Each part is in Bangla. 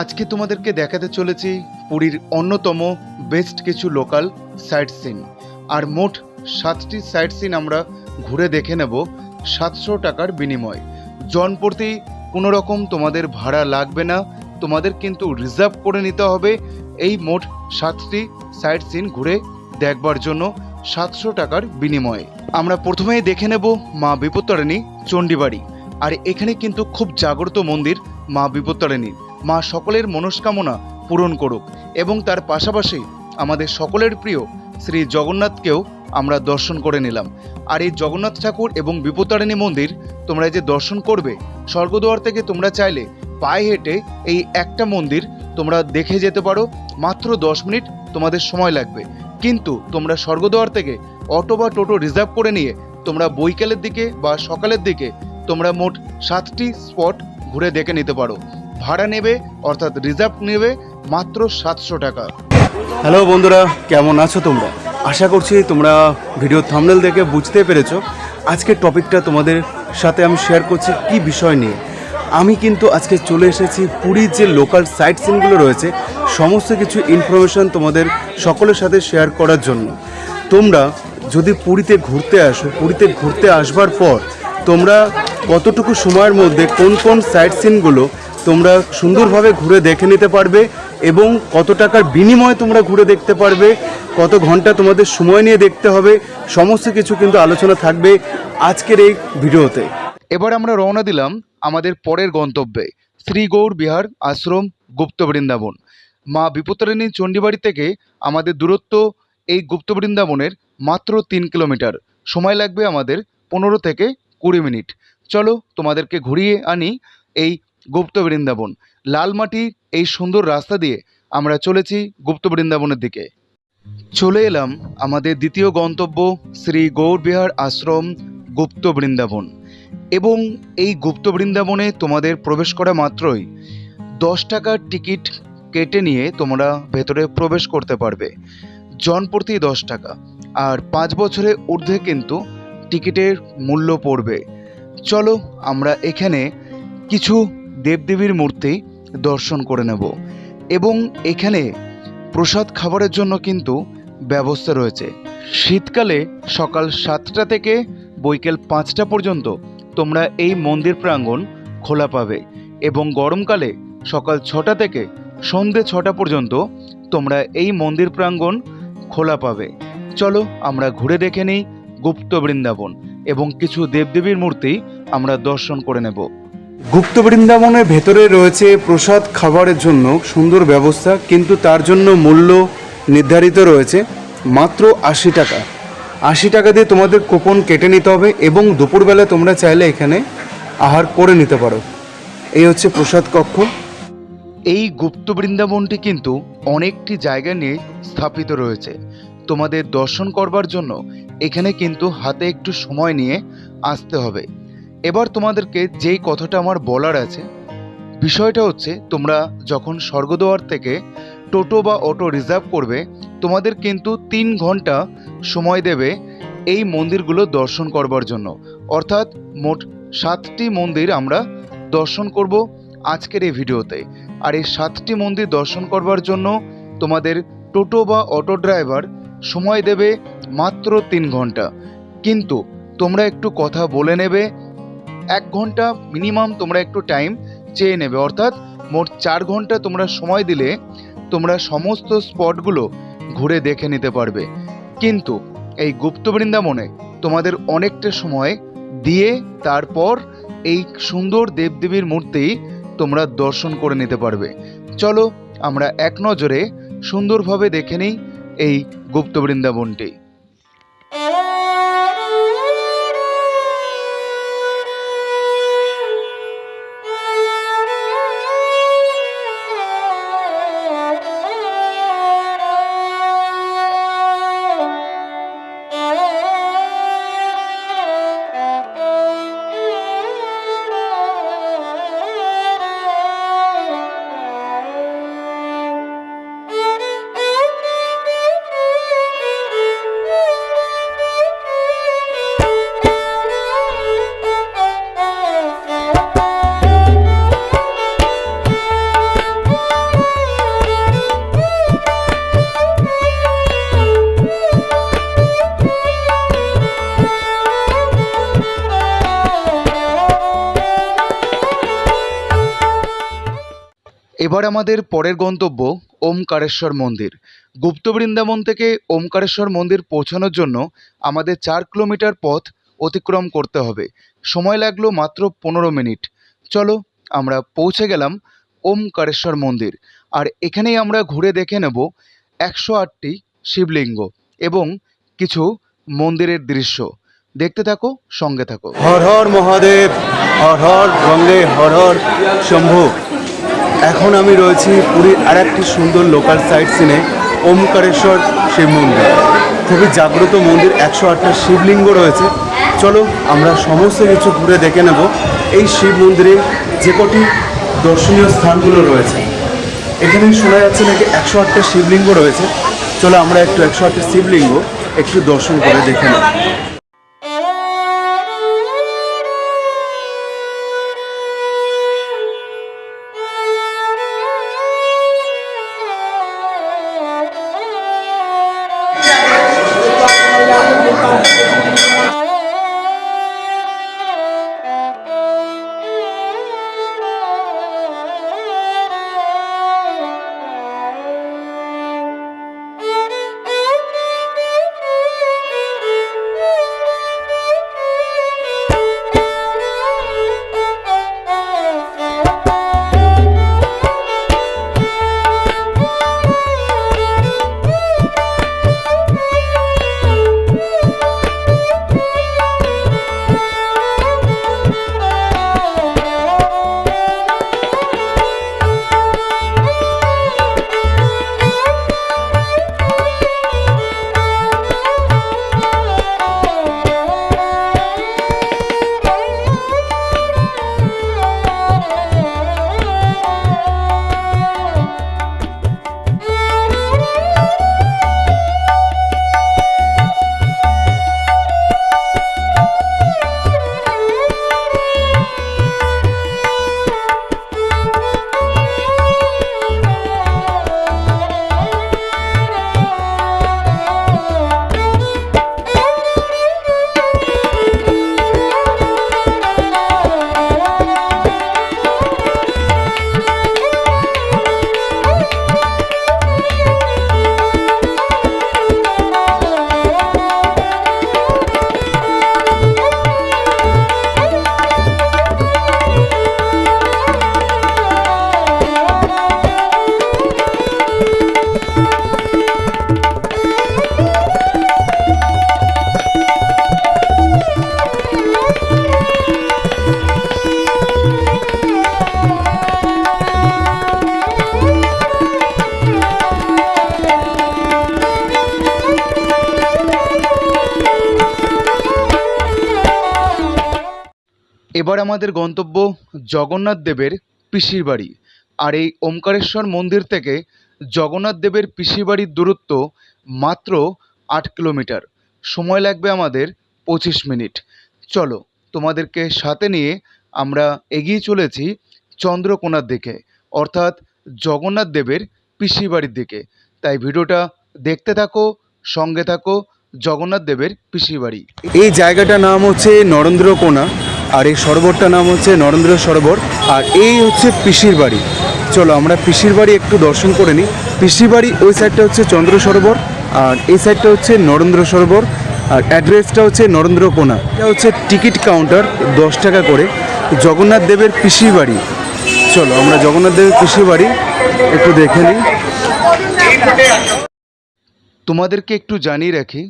আজকে তোমাদেরকে দেখাতে চলেছি পুরীর অন্যতম বেস্ট কিছু লোকাল সাইট সিন আর মোট সাতটি সাইট সিন আমরা ঘুরে দেখে নেব সাতশো টাকার বিনিময়। জন প্রতি কোনো রকম তোমাদের ভাড়া লাগবে না, তোমাদের কিন্তু রিজার্ভ করে নিতে হবে এই মোট সাতটি সাইট সিন ঘুরে দেখবার জন্য সাতশো টাকার বিনিময়ে। আমরা প্রথমেই দেখে নেব মা বিপত্তারিণী, চণ্ডীবাড়ি। আর এখানে কিন্তু খুব জাগ্রত মন্দির মা বিপত্তারিণীর। মা সকলের মনস্কামনা পূরণ করুক এবং তার পাশাপাশি আমাদের সকলের প্রিয় শ্রী জগন্নাথকেও আমরা দর্শন করে নিলাম। আর এই জগন্নাথ ঠাকুর এবং বিপত্তারিণী মন্দির তোমরা যে দর্শন করবে, স্বর্গদ্বার থেকে তোমরা চাইলে পায়ে হেঁটে এই একটা মন্দির তোমরা দেখে যেতে পারো। মাত্র দশ মিনিট তোমাদের সময় লাগবে। কিন্তু তোমরা স্বর্গদ্বার থেকে অটো বা টোটো রিজার্ভ করে নিয়ে তোমরা বৈকালের দিকে বা সকালের দিকে তোমরা মোট সাতটি স্পট ঘুরে দেখে নিতে পারো। ভাড়া নেবে, অর্থাৎ রিজার্ভ নেবে মাত্র সাতশো টাকা। হ্যালো বন্ধুরা, কেমন আছো তোমরা? আশা করছি তোমরা ভিডিও থামনেল দেখে বুঝতে পেরেছ। আজকের টপিকটা তোমাদের সাথে আমি শেয়ার করছি কি বিষয় নিয়ে। আমি কিন্তু আজকে চলে এসেছি পুরীর যে লোকাল সাইট সিনগুলো রয়েছে, সমস্ত কিছু ইনফরমেশন তোমাদের সকলের সাথে শেয়ার করার জন্য। তোমরা যদি পুরীতে ঘুরতে আসো, পুরীতে ঘুরতে আসবার পর তোমরা কতটুকু সময়ের মধ্যে কোন কোন সাইট সিনগুলো তোমরা সুন্দরভাবে ঘুরে দেখে নিতে পারবে এবং কত টাকার বিনিময়ে তোমরা ঘুরে দেখতে পারবে, কত ঘণ্টা তোমাদের সময় নিয়ে দেখতে হবে, সমস্ত কিছু কিন্তু আলোচনা থাকবে আজকের এই ভিডিওতে। এবার আমরা রওনা দিলাম আমাদের পরের গন্তব্যে শ্রী গৌর বিহার আশ্রম গুপ্ত বৃন্দাবন। মা বিপত্তারিণী চণ্ডীবাড়ি থেকে আমাদের দূরত্ব এই গুপ্ত বৃন্দাবনের মাত্র তিন কিলোমিটার। সময় লাগবে আমাদের পনেরো থেকে কুড়ি মিনিট। চলো তোমাদেরকে ঘুরিয়ে আনি এই গুপ্ত বৃন্দাবন। লালমাটির এই সুন্দর রাস্তা দিয়ে আমরা চলেছি গুপ্ত বৃন্দাবনের দিকে। চলে এলাম আমাদের দ্বিতীয় গন্তব্য শ্রী গৌরবিহার আশ্রম গুপ্ত বৃন্দাবন। এবং এই গুপ্ত বৃন্দাবনে তোমাদের প্রবেশ করা মাত্রই দশ টাকার টিকিট কেটে নিয়ে তোমরা ভেতরে প্রবেশ করতে পারবে। জন প্রতি দশ টাকা। আর পাঁচ বছরের ঊর্ধ্বে কিন্তু টিকিটের মূল্য পড়বে। চলো আমরা এখানে কিছু দেবদেবীর মূর্তি দর্শন করে নেব। এবং এখানে প্রসাদ খাবারের জন্য কিন্তু ব্যবস্থা রয়েছে। শীতকালে সকাল সাতটা থেকে বৈকাল পাঁচটা পর্যন্ত তোমরা এই মন্দির প্রাঙ্গণ খোলা পাবে এবং গরমকালে সকাল ছটা থেকে সন্ধে ছটা পর্যন্ত তোমরা এই মন্দির প্রাঙ্গণ খোলা পাবে। চলো আমরা ঘুরে দেখে নিই গুপ্ত বৃন্দাবন এবং কিছু দেবদেবীর মূর্তি আমরা দর্শন করে নেব। গুপ্ত বৃন্দাবনের ভেতরে রয়েছে প্রসাদ খাবারের জন্য সুন্দর ব্যবস্থা, কিন্তু তার জন্য মূল্য নির্ধারিত রয়েছে মাত্র আশি টাকা। আশি টাকা দিয়ে তোমাদের কুপন কেটে নিতে হবে এবং দুপুরবেলা তোমরা চাইলে এখানে আহার করে নিতে পারো। এই হচ্ছে প্রসাদ কক্ষ। এই গুপ্ত বৃন্দাবনটি কিন্তু অনেকটি জায়গা নিয়ে স্থাপিত রয়েছে। তোমাদের দর্শন করবার জন্য এখানে কিন্তু হাতে একটু সময় নিয়ে আসতে হবে। এবার তোমাদেরকে যেই কথাটা আমার বলার আছে, বিষয়টা হচ্ছে তোমরা যখন স্বর্গদ্বার থেকে টোটো বা অটো রিজার্ভ করবে, তোমাদের কিন্তু তিন ঘণ্টা সময় দেবে এই মন্দিরগুলো দর্শন করবার জন্য। অর্থাৎ মোট সাতটি মন্দির আমরা দর্শন করব আজকের এই ভিডিওতে। আর এই সাতটি মন্দির দর্শন করবার জন্য তোমাদের টোটো বা অটো ড্রাইভার সময় দেবে মাত্র তিন ঘণ্টা। কিন্তু তোমরা একটু কথা বলে নেবে এক ঘণ্টা মিনিমাম তোমরা একটু টাইম চেয়ে নেবে। অর্থাৎ মোট চার ঘণ্টা তোমরা সময় দিলে তোমরা সমস্ত স্পটগুলো ঘুরে দেখে নিতে পারবে। কিন্তু এই গুপ্ত বৃন্দাবনে তোমাদের অনেকটা সময় দিয়ে তারপর এই সুন্দর দেবদেবীর মূর্তি তোমরা দর্শন করে নিতে পারবে। চলো আমরা এক নজরে সুন্দরভাবে দেখে নিই এই গুপ্ত বৃন্দাবনটি। এবার আমাদের পরের গন্তব্য ওমকারেশ্বর মন্দির। গুপ্ত বৃন্দাবন থেকে ওমকারেশ্বর মন্দির পৌঁছানোর জন্য আমাদের চার কিলোমিটার পথ অতিক্রম করতে হবে। সময় লাগল মাত্র পনেরো মিনিট। চলো, আমরা পৌঁছে গেলাম ওমকারেশ্বর মন্দির। আর এখানেই আমরা ঘুরে দেখে নেব একশো আটটি শিবলিঙ্গ এবং কিছু মন্দিরের দৃশ্য। দেখতে থাকো, সঙ্গে থাকো। হর হর মহাদেব, হর হর গঙ্গে হর হর শম্ভু। এখন আমি রয়েছি পুরীর আর একটি সুন্দর লোকাল সাইট সিনে ওমকারেশ্বর শিব মন্দির। খুবই জাগ্রত মন্দির, একশো আটটা শিবলিঙ্গ রয়েছে। চলো আমরা সমস্ত কিছু ঘুরে দেখে নেব। এই শিব মন্দিরে যে কটি দর্শনীয় স্থানগুলো রয়েছে। এখানে শোনা যাচ্ছে নাকি একশো আটটা শিবলিঙ্গ রয়েছে। চলো আমরা একটু একশো আটটা শিবলিঙ্গ একটু দর্শন করে দেখে নেব। এবার আমাদের গন্তব্য জগন্নাথ দেবের পিসির বাড়ি। আর এই ওমকারেশ্বর মন্দির থেকে জগন্নাথ দেবের পিসির বাড়ির দূরত্ব মাত্র আট কিলোমিটার। সময় লাগবে আমাদের পঁচিশ মিনিট। চলো, তোমাদেরকে সাথে নিয়ে আমরা এগিয়ে চলেছি চন্দ্রকোনার দিকে, অর্থাৎ জগন্নাথ দেবের পিসির বাড়ির দিকে। তাই ভিডিওটা দেখতে থাকো, সঙ্গে থাকো জগন্নাথ দেবের পিসির বাড়ি। এই জায়গাটার নাম হচ্ছে নরেন্দ্রকোনা। আর এই সরোবরটার নাম হচ্ছে নরেন্দ্র সরোবর, আর এই হচ্ছে পিসির বাড়ি। চলো আমরা পিসির বাড়ি একটু দর্শন করে নিই। পিসির বাড়ি ওই সাইডটা হচ্ছে চন্দ্র সরোবর, আর এই সাইডটা হচ্ছে নরেন্দ্র সরোবর, আর অ্যাড্রেসটা হচ্ছে নরেন্দ্রকোনা এটা হচ্ছে টিকিট কাউন্টার দশ টাকা করে। জগন্নাথ দেবের পিসির বাড়ি। চলো আমরা জগন্নাথ দেবের পিসির বাড়ি একটু দেখে নিই। তোমাদেরকে একটু জানিয়ে রাখি,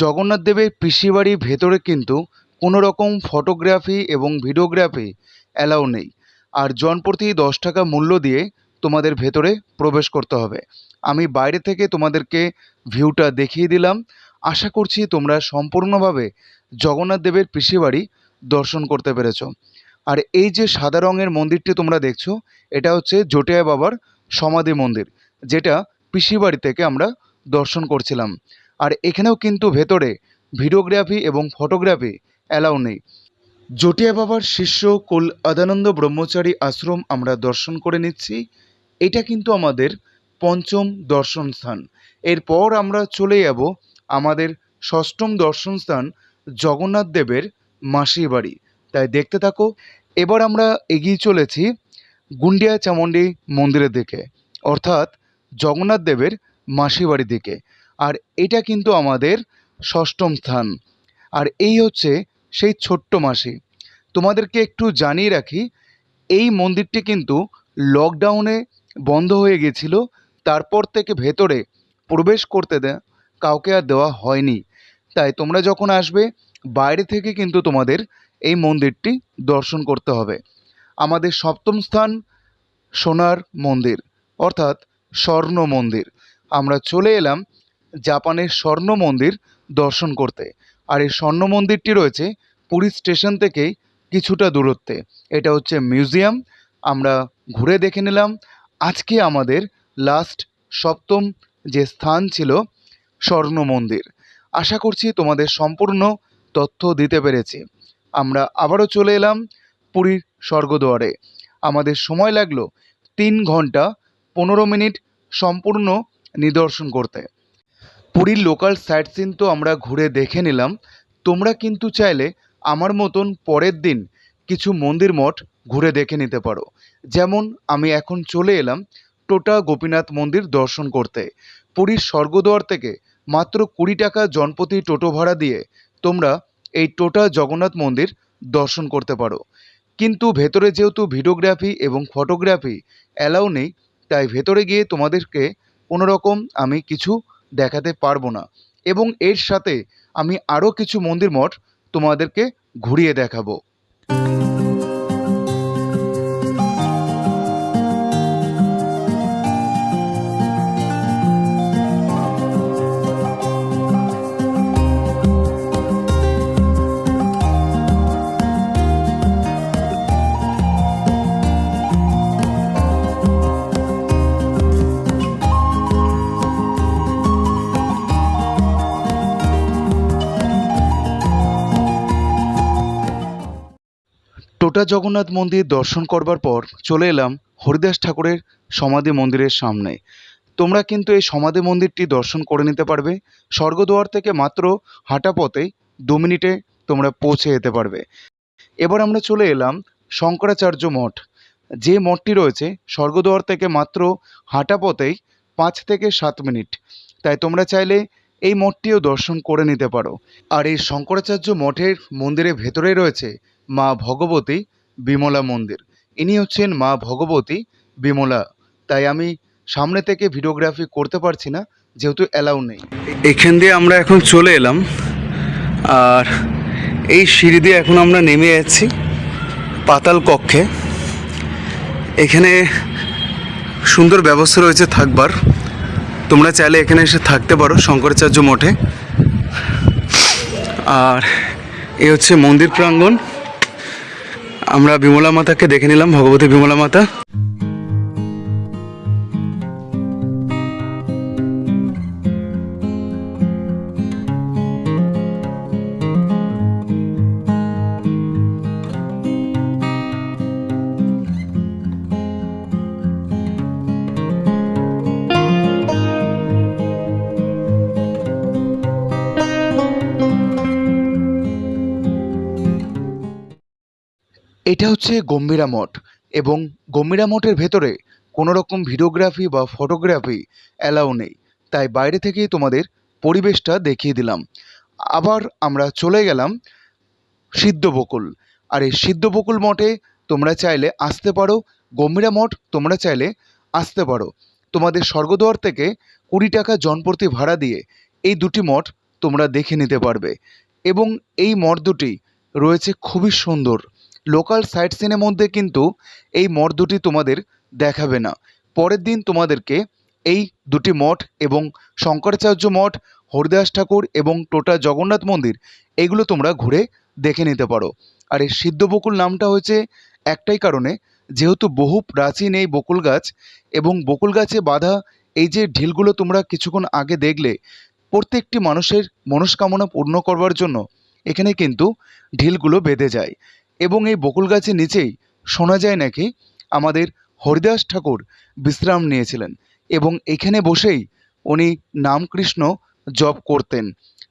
জগন্নাথ দেবের পিসি বাড়ির ভেতরে কিন্তু কোনো রকম ফটোগ্রাফি এবং ভিডিওগ্রাফি অ্যালাউ নেই। আর জনপ্রতি দশ টাকা মূল্য দিয়ে তোমাদের ভেতরে প্রবেশ করতে হবে। আমি বাইরে থেকে তোমাদেরকে ভিউটা দেখিয়ে দিলাম। আশা করছি তোমরা সম্পূর্ণভাবে জগন্নাথ দেবের পিসি বাড়ি দর্শন করতে পেরেছ। আর এই যে সাদা রঙের মন্দিরটি তোমরা দেখছ, এটা হচ্ছে জটিয়া বাবার সমাধি মন্দির, যেটা পিসি বাড়ি থেকে আমরা দর্শন করছিলাম। আর এখানেও কিন্তু ভেতরে ভিডিওগ্রাফি এবং ফটোগ্রাফি অ্যালাউ নেই। জটিয়া বাবার শিষ্য কুল আদানন্দ ব্রহ্মচারী আশ্রম আমরা দর্শন করে নিচ্ছি। এটা কিন্তু আমাদের পঞ্চম দর্শন স্থান। এরপর আমরা চলে যাব আমাদের ষষ্ঠম দর্শন স্থান জগন্নাথ দেবের মাসির বাড়ি। তাই দেখতে থাকো। এবার আমরা এগিয়ে চলেছি গুন্ডিয়া চামুণ্ডী মন্দিরের দিকে, অর্থাৎ জগন্নাথ দেবের মাসি বাড়ির দিকে। আর এটা কিন্তু আমাদের ষষ্ঠম স্থান। আর এই হচ্ছে সেই ছোট্ট মাসি। তোমাদেরকে একটু জানিয়ে রাখি, এই মন্দিরটি কিন্তু লকডাউনে বন্ধ হয়ে গেছিল। তারপর থেকে ভেতরে প্রবেশ করতে দেয় কাউকে আর দেওয়া হয়নি। তাই তোমরা যখন আসবে, বাইরে থেকে কিন্তু তোমাদের এই মন্দিরটি দর্শন করতে হবে। আমাদের সপ্তম স্থান সোনার মন্দির, অর্থাৎ স্বর্ণ মন্দির। আমরা চলে এলাম জাপানের স্বর্ণ মন্দির দর্শন করতে। আর এই স্বর্ণ মন্দিরটি রয়েছে পুরী স্টেশন থেকেই কিছুটা দূরত্বে। এটা হচ্ছে মিউজিয়াম, আমরা ঘুরে দেখে নিলাম। আজকে আমাদের লাস্ট সপ্তম যে স্থান ছিল স্বর্ণ মন্দির। আশা করছি তোমাদের সম্পূর্ণ তথ্য দিতে পেরেছি। আমরা আবারও চলে এলাম পুরীর স্বর্গদুয়ারে। আমাদের সময় লাগল তিন ঘণ্টা পনেরো মিনিট সম্পূর্ণ নিদর্শন করতে। পুরীর লোকাল সাইট সিন তো আমরা ঘুরে দেখে নিলাম। তোমরা কিন্তু চাইলে আমার মতন পরের দিন কিছু মন্দির মঠ ঘুরে দেখে নিতে পারো। যেমন আমি এখন চলে এলাম টোটা গোপীনাথ মন্দির দর্শন করতে। পুরীর স্বর্গদ্বার থেকে মাত্র কুড়ি টাকা জনপ্রতি টোটো ভাড়া দিয়ে তোমরা এই টোটা জগন্নাথ মন্দির দর্শন করতে পারো। কিন্তু ভেতরে যেহেতু ভিডিওগ্রাফি এবং ফটোগ্রাফি অ্যালাউ নেই, তাই ভেতরে গিয়ে তোমাদেরকে কোনোরকম আমি কিছু দেখাতে পারব না। এবং এর সাথে আমি আরও কিছু মন্দির মঠ তোমাদেরকে ঘুরিয়ে দেখাবো। টোটা জগন্নাথ মন্দির দর্শন করবার পর চলে এলাম হরিদাস ঠাকুরের সমাধি মন্দিরের সামনে। তোমরা কিন্তু এই সমাধি মন্দিরটি দর্শন করে নিতে পারবে। স্বর্গদুয়ার থেকে মাত্র হাঁটা পথেই দু মিনিটে তোমরা পৌঁছে যেতে পারবে। এবার আমরা চলে এলাম শঙ্করাচার্য মঠ। যে মঠটি রয়েছে স্বর্গদুয়ার থেকে মাত্র হাঁটা পথেই পাঁচ থেকে সাত মিনিট। তাই তোমরা চাইলে এই মঠটিও দর্শন করে নিতে পারো। আর এই শঙ্করাচার্য মঠের মন্দিরের ভেতরে রয়েছে মা ভগবতী বিমলা মন্দির। ইনি হচ্ছেন মা ভগবতী বিমলা। তাই আমি সামনে থেকে ভিডিওগ্রাফি করতে পারছি না, যেহেতু অ্যালাউ নেই। এখান দিয়ে আমরা এখন চলে এলাম, আর এই সিঁড়ি দিয়ে এখন আমরা নেমে যাচ্ছি পাতাল কক্ষে। এখানে সুন্দর ব্যবস্থা রয়েছে থাকবার। তোমরা চাইলে এখানে এসে থাকতে পারো শঙ্করাচার্য মঠে। আর এ হচ্ছে মন্দির প্রাঙ্গণ। আমরা বিমলা মাতাকে দেখে নিলাম ভগবতী বিমলা মাতা। এটা হচ্ছে গম্ভীরা মঠ এবং গম্ভীরা মঠের ভেতরে কোনো রকম ভিডিওগ্রাফি বা ফটোগ্রাফি অ্যালাউ নেই। তাই বাইরে থেকেই তোমাদের পরিবেশটা দেখিয়ে দিলাম। আবার আমরা চলে গেলাম সিদ্ধ বকুল আর এই সিদ্ধ বকুল মঠে তোমরা চাইলে আসতে পারো, গম্ভীরা মঠ তোমরা চাইলে আসতে পারো। তোমাদের স্বর্গদ্বার থেকে কুড়ি টাকা জনপ্রতি ভাড়া দিয়ে এই দুটি মঠ তোমরা দেখে নিতে পারবে। এবং এই মঠ দুটি রয়েছে খুবই সুন্দর। লোকাল সাইট সিনের মধ্যে কিন্তু এই মঠ দুটি তোমাদের দেখাবে না। পরের দিন তোমাদেরকে এই দুটি মঠ এবং শঙ্করাচার্য মঠ, হরিদাস ঠাকুর এবং টোটা জগন্নাথ মন্দির, এগুলো তোমরা ঘুরে দেখে নিতে পারো। আর এই সিদ্ধ বকুল নামটা হয়েছে একটাই কারণে, যেহেতু বহু প্রাচীন এই বকুল গাছ এবং বকুল গাছে বাঁধা এই যে ঢিলগুলো তোমরা কিছুক্ষণ আগে দেখলে, প্রত্যেকটি মানুষের মনস্কামনা পূর্ণ করবার জন্য এখানে কিন্তু ঢিলগুলো বেঁধে যায়। এবং এই বকুল গাছের নিচেই শোনা যায় নাকি আমাদের হরিদাস ঠাকুর বিশ্রাম নিয়েছিলেন এবং এখানে বসেই উনি নামকৃষ্ণ জপ করতেন।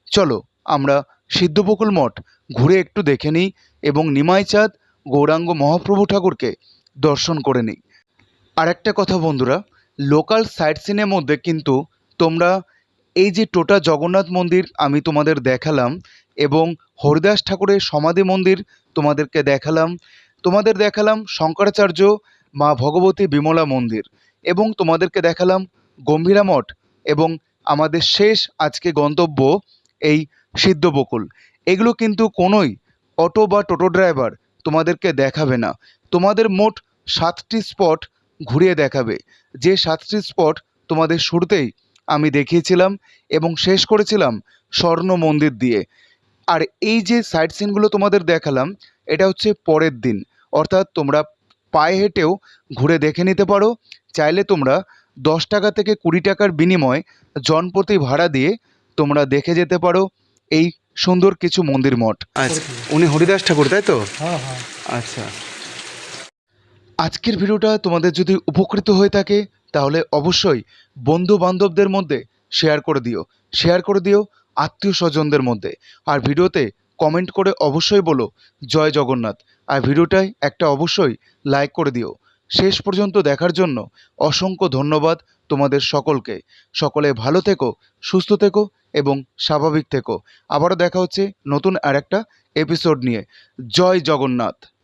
চলো আমরা সিদ্ধবকুল মঠ ঘুরে একটু দেখে নিই এবং নিমাই চাঁদ গৌরাঙ্গ মহাপ্রভু ঠাকুরকে দর্শন করে নিই। আর একটা কথা বন্ধুরা, লোকাল সাইট সিনের মধ্যে কিন্তু তোমরা এই যে টোটা জগন্নাথ মন্দির আমি তোমাদের দেখালাম এবং হরিদাস ঠাকুরের সমাধি মন্দির তোমাদেরকে দেখালাম। তোমাদের দেখালাম শঙ্করাচার্য মা ভগবতী বিমলা মন্দির এবং তোমাদেরকে দেখালাম গম্ভীরা মঠ এবং আমাদের শেষ আজকে গন্তব্য এই সিদ্ধবকুল এগুলো কিন্তু কোনোই অটো বা টোটো ড্রাইভার তোমাদেরকে দেখাবে না। তোমাদের মোট সাতটি স্পট ঘুরিয়ে দেখাবে। যে সাতটি স্পট তোমাদের শুরুতেই আমি দেখিয়েছিলাম এবং শেষ করেছিলাম স্বর্ণ মন্দির দিয়ে। আর এই যে সাইট সিনগুলো তোমাদের দেখালাম এটা হচ্ছে পরের দিন। অর্থাৎ তোমরা পায়ে হেঁটেও ঘুরে দেখে নিতে পারো। চাইলে তোমরা দশ টাকা থেকে কুড়ি টাকার বিনিময়ে জনপ্রতি ভাড়া দিয়ে তোমরা দেখে যেতে পারো এই সুন্দর কিছু মন্দির মঠ। আচ্ছা উনি হরিদাস ঠাকুর তাই তো? হ্যাঁ হ্যাঁ। আচ্ছা। আজকের ভিডিওটা তোমাদের যদি উপকৃত হয়ে থাকে তাহলে অবশ্যই বন্ধু বান্ধবদের মধ্যে শেয়ার করে দিও। শেয়ার করে দিও আত্মীয় স্বজনদের মধ্যে। আর ভিডিওতে কমেন্ট করে অবশ্যই বলো, জয় জগন্নাথ। আর ভিডিওটায় একটা অবশ্যই লাইক করে দিও। শেষ পর্যন্ত দেখার জন্য অসংখ্য ধন্যবাদ তোমাদের সকলকে। সকলে ভালো থেকো, সুস্থ থেকো এবং স্বাভাবিক থেকো। আবারও দেখা হচ্ছে নতুন আর একটা এপিসোড নিয়ে। জয় জগন্নাথ।